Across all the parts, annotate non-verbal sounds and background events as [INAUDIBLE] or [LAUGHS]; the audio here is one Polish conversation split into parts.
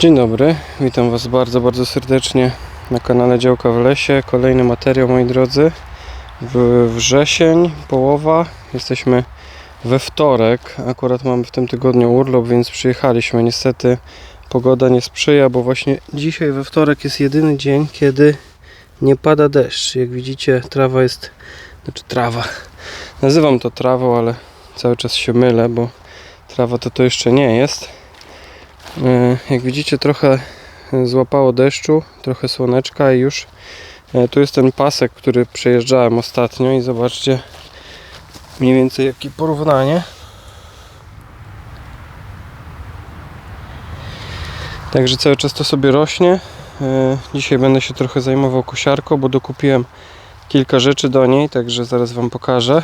Dzień dobry, witam Was bardzo, bardzo serdecznie na kanale Działka w Lesie. Kolejny materiał, moi drodzy. Wrzesień, połowa. Jesteśmy we wtorek. Akurat mamy w tym tygodniu urlop, więc przyjechaliśmy. Niestety pogoda nie sprzyja, bo właśnie dzisiaj we wtorek jest jedyny dzień, kiedy nie pada deszcz. Jak widzicie, trawa jest, znaczy trawa. Nazywam to trawą, ale cały czas się mylę, bo trawa to to jeszcze nie jest. E, Jak widzicie, trochę złapało deszczu, trochę słoneczka i już e, tu jest ten pasek, który przejeżdżałem ostatnio i zobaczcie mniej więcej jakie porównanie. Także cały czas to sobie rośnie. E, Dzisiaj będę się trochę zajmował kosiarką, bo dokupiłem kilka rzeczy do niej, także zaraz Wam pokażę.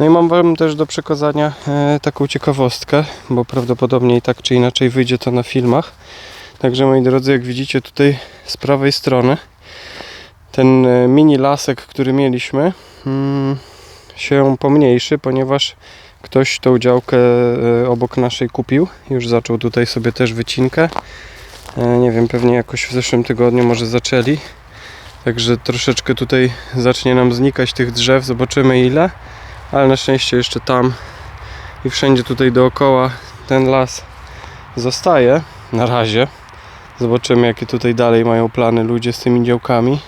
No i mam Wam też do przekazania e, taką ciekawostkę, bo prawdopodobnie i tak czy inaczej wyjdzie to na filmach. Także moi drodzy, jak widzicie tutaj z prawej strony ten e, mini lasek, który mieliśmy mm, się pomniejszy, ponieważ ktoś tą działkę e, obok naszej kupił. Już zaczął tutaj sobie też wycinkę. Nie wiem, pewnie jakoś w zeszłym tygodniu może zaczęli. Także troszeczkę tutaj zacznie nam znikać tych drzew, zobaczymy ile ale na szczęście jeszcze tam i wszędzie tutaj dookoła ten las zostaje na razie. Zobaczymy jakie tutaj dalej mają plany ludzie z tymi działkami.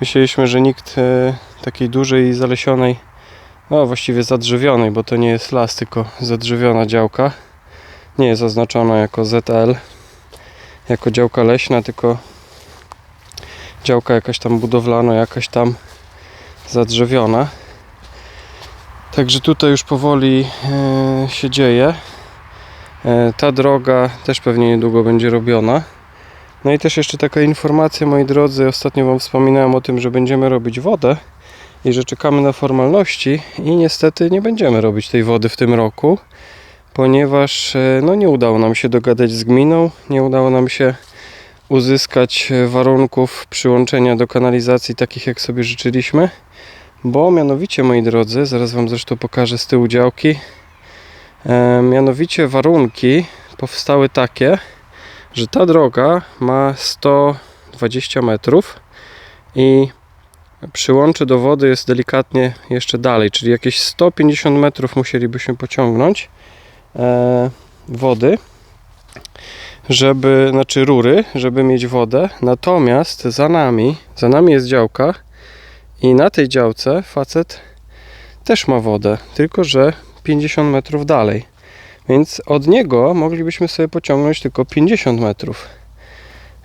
Myśleliśmy, że nikt e, takiej dużej zalesionej, no właściwie zadrzewionej, bo to nie jest las, tylko zadrzewiona działka. Nie jest oznaczona jako ZL, jako działka leśna, tylko działka jakaś tam budowlana, jakaś tam zadrzewiona. Także tutaj już powoli e, się dzieje. E, ta droga też pewnie niedługo będzie robiona. No i też jeszcze taka informacja, moi drodzy. Ostatnio Wam wspominałem o tym, że będziemy robić wodę i że czekamy na formalności i niestety nie będziemy robić tej wody w tym roku, ponieważ e, no, nie udało nam się dogadać z gminą, nie udało nam się uzyskać warunków przyłączenia do kanalizacji takich jak sobie życzyliśmy. Bo mianowicie, moi drodzy, zaraz Wam zresztą pokażę z tyłu działki. E, mianowicie warunki powstały takie, że ta droga ma 120 metrów i przyłącze do wody jest delikatnie jeszcze dalej, czyli jakieś 150 metrów musielibyśmy pociągnąć e, wody, żeby, znaczy rury, żeby mieć wodę. Natomiast za nami, za nami jest działka, i na tej działce facet też ma wodę, tylko że 50 metrów dalej. Więc od niego moglibyśmy sobie pociągnąć tylko 50 metrów.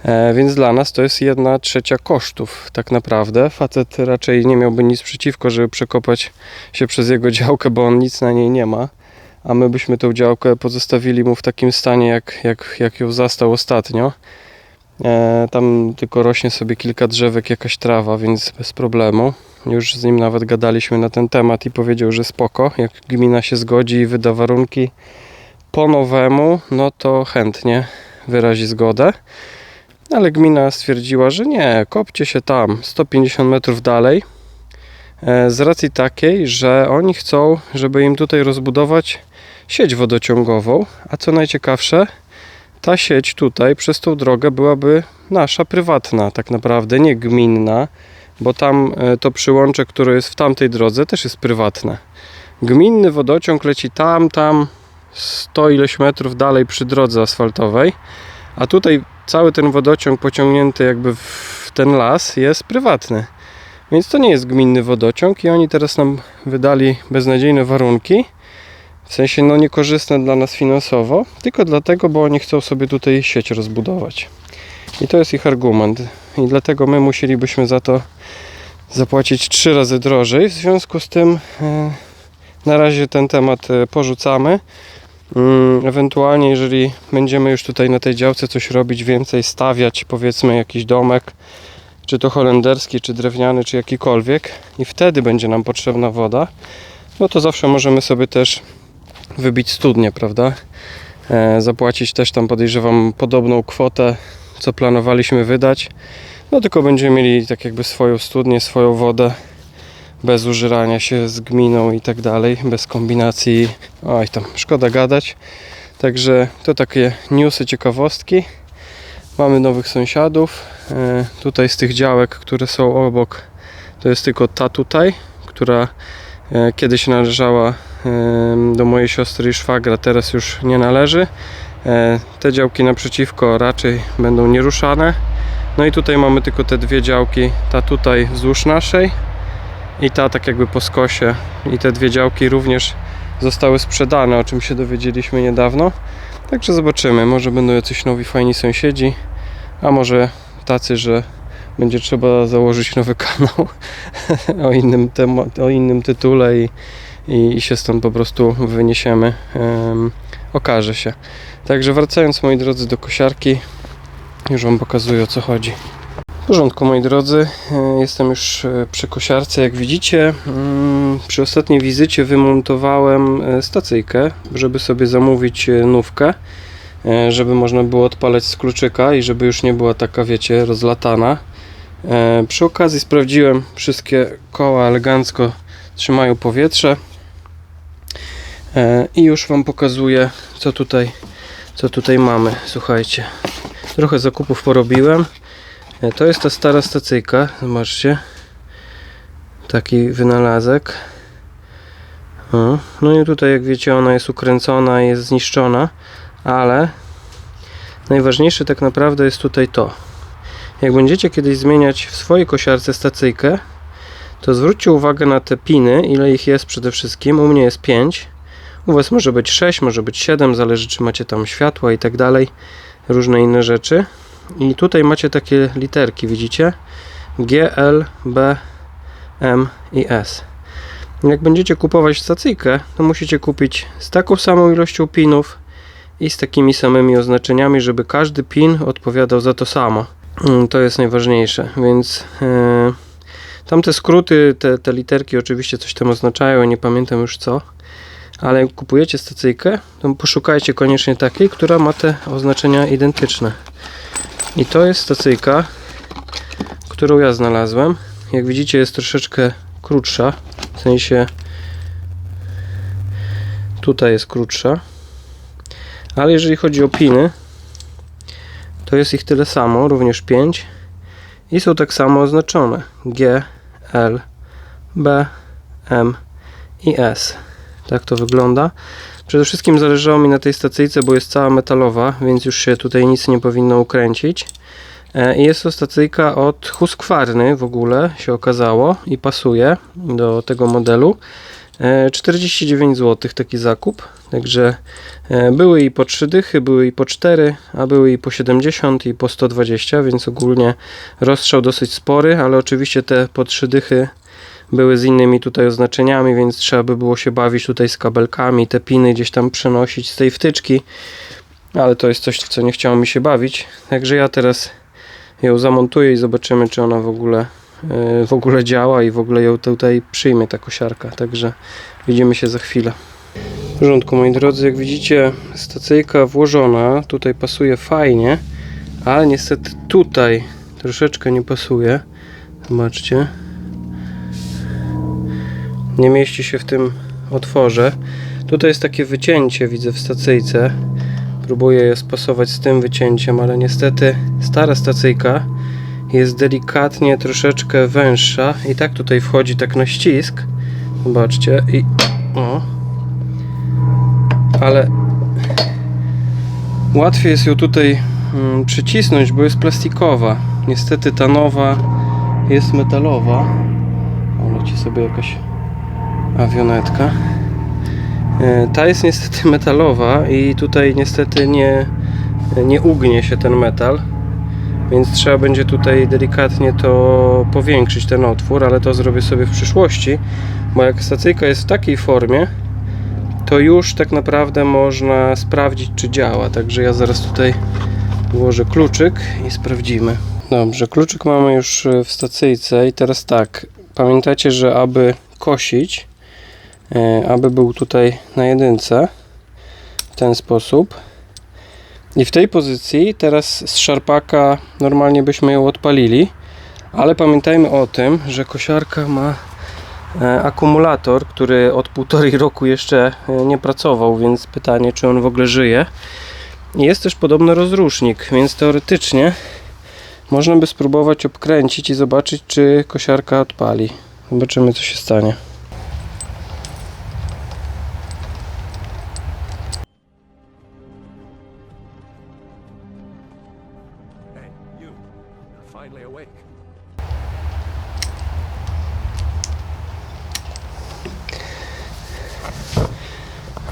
E, więc dla nas to jest jedna trzecia kosztów, tak naprawdę. Facet raczej nie miałby nic przeciwko, żeby przekopać się przez jego działkę, bo on nic na niej nie ma. A my byśmy tą działkę pozostawili mu w takim stanie, jak, jak, jak ją zastał ostatnio. E, tam tylko rośnie sobie kilka drzewek, jakaś trawa, więc bez problemu. Już z nim nawet gadaliśmy na ten temat i powiedział, że spoko. Jak gmina się zgodzi i wyda warunki po nowemu, no to chętnie wyrazi zgodę. Ale gmina stwierdziła, że nie, kopcie się tam 150 metrów dalej. E, Z racji takiej, że oni chcą, żeby im tutaj rozbudować sieć wodociągową, a co najciekawsze, ta sieć tutaj przez tą drogę byłaby nasza prywatna, tak naprawdę, nie gminna, bo tam e, to przyłącze, które jest w tamtej drodze, też jest prywatne. Gminny wodociąg leci tam, tam 100 ileś metrów dalej przy drodze asfaltowej, a tutaj cały ten wodociąg pociągnięty jakby w ten las jest prywatny. Więc to nie jest gminny wodociąg i oni teraz nam wydali beznadziejne warunki. W sensie no niekorzystne dla nas finansowo, tylko dlatego, bo oni chcą sobie tutaj sieć rozbudować. I to jest ich argument. I dlatego my musielibyśmy za to zapłacić trzy razy drożej. W związku z tym e, na razie ten temat e, porzucamy. Mm, Ewentualnie, jeżeli będziemy już tutaj na tej działce coś robić więcej, stawiać powiedzmy jakiś domek, czy to holenderski, czy drewniany, czy jakikolwiek, i wtedy będzie nam potrzebna woda, no to zawsze możemy sobie też wybić studnię, prawda? E, zapłacić też tam podejrzewam podobną kwotę, co planowaliśmy wydać. No tylko będziemy mieli tak jakby swoją studnię, swoją wodę bez użyrania się z gminą i tak dalej, bez kombinacji. Oj tam, szkoda gadać. Także to takie newsy, ciekawostki. Mamy nowych sąsiadów. E, Tutaj z tych działek, które są obok, to jest tylko ta tutaj, która e, kiedyś należała do mojej siostry i szwagra, teraz już nie należy. E, Te działki naprzeciwko raczej będą nieruszane. No i tutaj mamy tylko te dwie działki, ta tutaj wzdłuż naszej i ta tak jakby po skosie. I te dwie działki również zostały sprzedane, o czym się dowiedzieliśmy niedawno. Także zobaczymy, może będą jacyś nowi fajni sąsiedzi, a może tacy, że będzie trzeba założyć nowy kanał [LAUGHS] o innym, tema- o innym tytule i, i, i się stąd po prostu wyniesiemy. Em, okaże się. Także wracając moi drodzy do kosiarki, już Wam pokazuję o co chodzi. W porządku moi drodzy, e, jestem już e, przy kosiarce. Jak widzicie, mm, przy ostatniej wizycie wymontowałem e, stacyjkę, żeby sobie zamówić nówkę, żeby można było odpalać z kluczyka i żeby już nie była taka, wiecie, rozlatana. Przy okazji sprawdziłem, wszystkie koła elegancko trzymają powietrze i już Wam pokazuję, co tutaj, co tutaj mamy. Słuchajcie, trochę zakupów porobiłem. E, To jest ta stara stacyjka, zobaczcie. Taki wynalazek. No i tutaj jak wiecie ona jest ukręcona jest zniszczona, ale najważniejsze tak naprawdę jest tutaj to. Jak będziecie kiedyś zmieniać w swojej kosiarce stacyjkę, to zwróćcie uwagę na te piny, ile ich jest przede wszystkim. U mnie jest 5. U Was może być 6, może być 7, zależy czy macie tam światła i tak dalej, różne inne rzeczy. I tutaj macie takie literki, widzicie? G, L, B, M i S. Jak będziecie kupować stacyjkę, to musicie kupić z taką samą ilością pinów i z takimi samymi oznaczeniami, żeby każdy pin odpowiadał za to samo. Mm, To jest najważniejsze, więc e, tamte skróty, te, te literki oczywiście coś tam oznaczają, nie pamiętam już co. Ale jak kupujecie stacyjkę, to poszukajcie koniecznie takiej, która ma te oznaczenia identyczne. I to jest stacyjka, którą ja znalazłem. Jak widzicie jest troszeczkę krótsza, w sensie tutaj jest krótsza. Ale jeżeli chodzi o piny, to jest ich tyle samo, również 5 i są tak samo oznaczone G, L, B, M i S. Tak to wygląda. Przede wszystkim zależało mi na tej stacyjce, bo jest cała metalowa, więc już się tutaj nic nie powinno ukręcić. E, Jest to stacyjka od Husqvarny w ogóle się okazało i pasuje do tego modelu. E, 49 zł taki zakup. Także e, były i po 3 dychy, były i po 4, a były i po 70 i po 120, więc ogólnie rozstrzał dosyć spory, ale oczywiście te po 3 dychy były z innymi tutaj oznaczeniami, więc trzeba by było się bawić tutaj z kabelkami, te piny gdzieś tam przenosić z tej wtyczki, ale to jest coś, w co nie chciało mi się bawić. Także ja teraz ją zamontuję i zobaczymy, czy ona w ogóle, yy, w ogóle działa i w ogóle ją tutaj przyjmie ta kosiarka. Także widzimy się za chwilę. W porządku, moi drodzy, jak widzicie, stacyjka włożona, tutaj pasuje fajnie, ale niestety tutaj troszeczkę nie pasuje. Zobaczcie nie mieści się w tym otworze. Tutaj jest takie wycięcie, widzę w stacyjce. Próbuję je spasować z tym wycięciem, ale niestety stara stacyjka jest delikatnie troszeczkę węższa i tak tutaj wchodzi tak na ścisk. Zobaczcie i o. Ale łatwiej jest ją tutaj mm, przycisnąć, bo jest plastikowa. Niestety ta nowa jest metalowa. O, leci sobie jakaś awionetka. E, Ta jest niestety metalowa i tutaj niestety nie, nie ugnie się ten metal, więc trzeba będzie tutaj delikatnie to powiększyć ten otwór, ale to zrobię sobie w przyszłości, bo jak stacyjka jest w takiej formie, to już tak naprawdę można sprawdzić czy działa, także ja zaraz tutaj włożę kluczyk i sprawdzimy. Dobrze, kluczyk mamy już w stacyjce i teraz tak, pamiętajcie, że aby kosić, aby był tutaj na jedynce w ten sposób i w tej pozycji teraz z szarpaka normalnie byśmy ją odpalili ale pamiętajmy o tym, że kosiarka ma e, akumulator, który od półtorej roku jeszcze e, nie pracował, więc pytanie czy on w ogóle żyje Jest też podobno rozrusznik, więc teoretycznie można by spróbować obkręcić i zobaczyć, czy kosiarka odpali. Zobaczymy, co się stanie. Finally awake.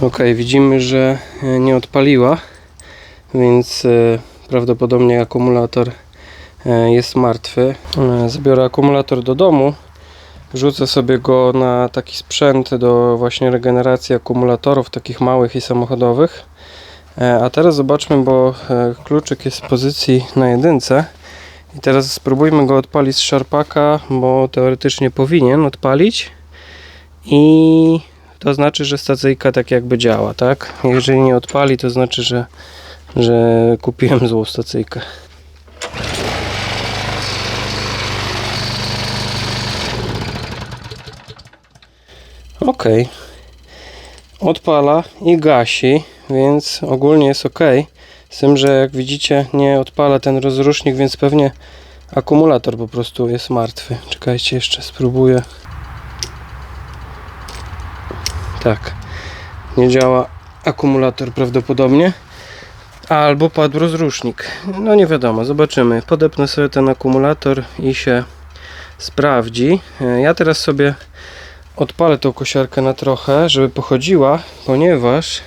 Ok, widzimy, że nie odpaliła, więc e, prawdopodobnie akumulator e, jest martwy. E, Zabiorę akumulator do domu, wrzucę sobie go na taki sprzęt do właśnie regeneracji akumulatorów takich małych i samochodowych. A teraz zobaczmy, bo kluczyk jest w pozycji na jedynce. I teraz spróbujmy go odpalić z szarpaka, bo teoretycznie powinien odpalić. I to znaczy, że stacyjka tak jakby działa, tak? Jeżeli nie odpali, to znaczy, że, że kupiłem złą stacyjkę. Ok. Odpala i gasi, więc ogólnie jest ok. Z tym, że jak widzicie, nie odpala ten rozrusznik, więc pewnie akumulator po prostu jest martwy. Czekajcie, jeszcze spróbuję. Tak. Nie działa akumulator prawdopodobnie. Albo padł rozrusznik. No nie wiadomo, zobaczymy. Podepnę sobie ten akumulator i się sprawdzi. E, Ja teraz sobie odpalę tą kosiarkę na trochę, żeby pochodziła, ponieważ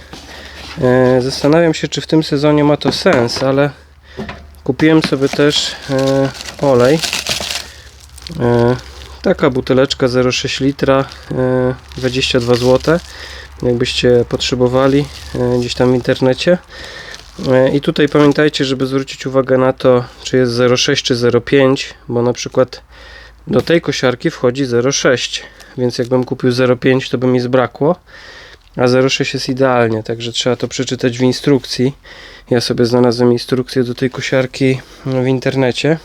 zastanawiam się, czy w tym sezonie ma to sens, ale kupiłem sobie też e, olej. E, Taka buteleczka 0,6 litra, e, 22 zł. Jakbyście potrzebowali e, gdzieś tam w internecie. E, I tutaj pamiętajcie, żeby zwrócić uwagę na to, czy jest 0,6 czy 0,5, bo na przykład do tej kosiarki wchodzi 0,6, więc jakbym kupił 0,5 to by mi zbrakło, a 0,6 jest idealnie, także trzeba to przeczytać w instrukcji. Ja sobie znalazłem instrukcję do tej kosiarki w internecie.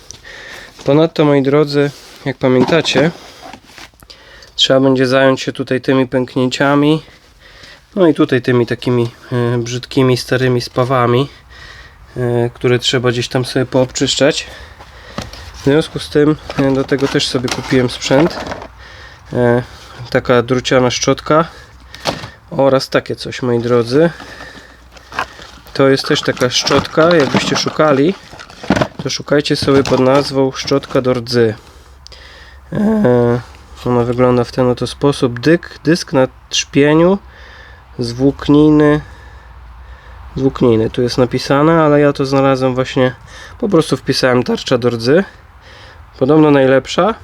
Ponadto, moi drodzy, jak pamiętacie, trzeba będzie zająć się tutaj tymi pęknięciami, no i tutaj tymi takimi e, brzydkimi, starymi spawami, e, które trzeba gdzieś tam sobie poobczyszczać. W związku z tym e, do tego też sobie kupiłem sprzęt. Taka druciana szczotka oraz takie coś, moi drodzy. To jest też taka szczotka, jakbyście szukali, to szukajcie sobie pod nazwą szczotka do rdzy. E, Ona wygląda w ten oto sposób. Dyk, dysk na trzpieniu z włókniny. Z włókniny tu jest napisane, ale ja to znalazłem właśnie. Po prostu wpisałem tarcza do rdzy. Podobno najlepsza.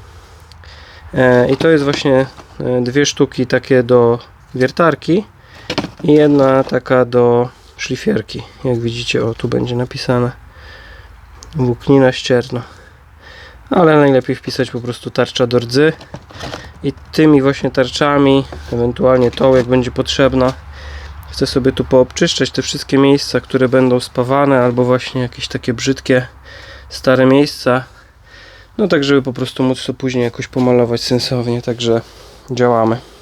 E, I to jest właśnie e, dwie sztuki takie do wiertarki i jedna taka do szlifierki. Jak widzicie, o tu będzie napisane. Włóknina ścierna. Ale najlepiej wpisać po prostu tarcza do rdzy. I tymi właśnie tarczami, ewentualnie tą jak będzie potrzebna chcę sobie tu poobczyszczać te wszystkie miejsca, które będą spawane albo właśnie jakieś takie brzydkie stare miejsca. No tak żeby po prostu móc to później jakoś pomalować sensownie, także działamy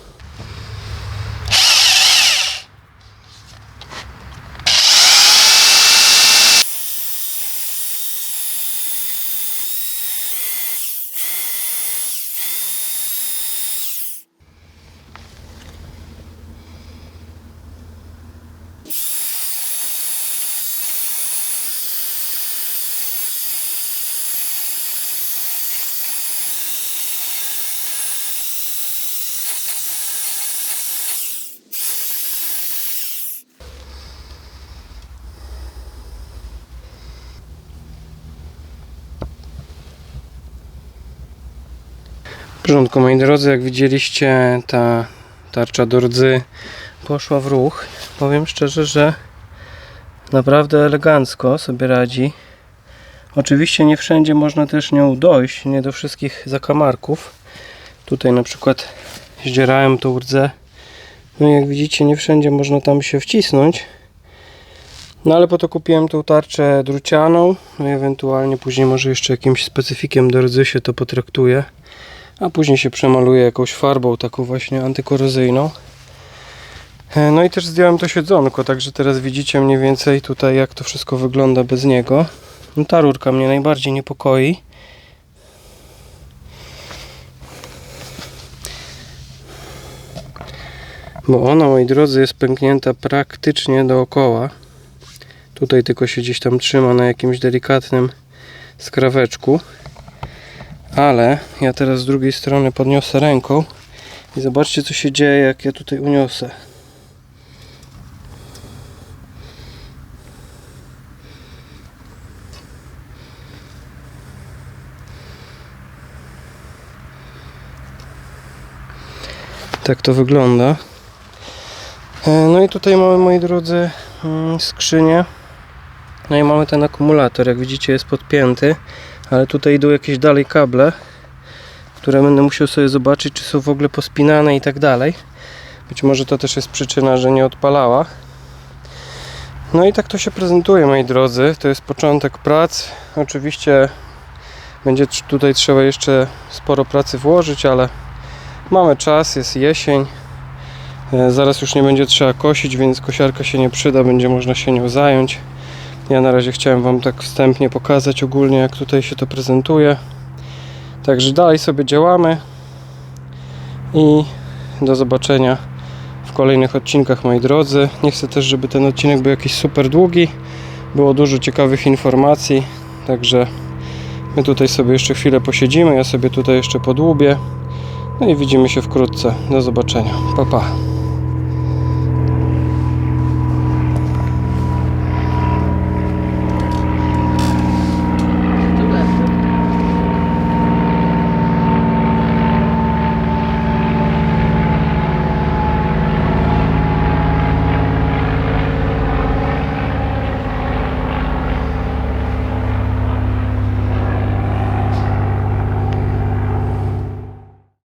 W porządku, moi drodzy, jak widzieliście, ta tarcza do rdzy poszła w ruch. Powiem szczerze, że naprawdę elegancko sobie radzi. Oczywiście nie wszędzie można też nią dojść, nie do wszystkich zakamarków. Tutaj na przykład zdzierałem tą rdzę. No jak widzicie, nie wszędzie można tam się wcisnąć. No ale po to kupiłem tą tarczę drucianą, no i ewentualnie później może jeszcze jakimś specyfikiem do rdzy się to potraktuje a później się przemaluje jakąś farbą taką właśnie antykorozyjną. E, No i też zdjąłem to siedzonko, także teraz widzicie mniej więcej tutaj jak to wszystko wygląda bez niego. No ta rurka mnie najbardziej niepokoi. Bo ona, moi drodzy, jest pęknięta praktycznie dookoła. Tutaj tylko się gdzieś tam trzyma na jakimś delikatnym skraweczku. Ale ja teraz z drugiej strony podniosę ręką i zobaczcie co się dzieje jak ja tutaj uniosę. Tak to wygląda. E, No i tutaj mamy, moi drodzy, mm, skrzynię. No i mamy ten akumulator, jak widzicie jest podpięty, ale tutaj idą jakieś dalej kable, które będę musiał sobie zobaczyć, czy są w ogóle pospinane i tak dalej. Być może to też jest przyczyna, że nie odpalała. No i tak to się prezentuje, moi drodzy. To jest początek prac. Oczywiście będzie tutaj trzeba jeszcze sporo pracy włożyć, ale mamy czas, jest jesień. E, Zaraz już nie będzie trzeba kosić, więc kosiarka się nie przyda, będzie można się nią zająć. Ja na razie chciałem Wam tak wstępnie pokazać ogólnie, jak tutaj się to prezentuje. Także dalej sobie działamy i do zobaczenia w kolejnych odcinkach, moi drodzy. Nie chcę też, żeby ten odcinek był jakiś super długi. Było dużo ciekawych informacji, także my tutaj sobie jeszcze chwilę posiedzimy. Ja sobie tutaj jeszcze podłubię. No i widzimy się wkrótce. Do zobaczenia. Pa, pa.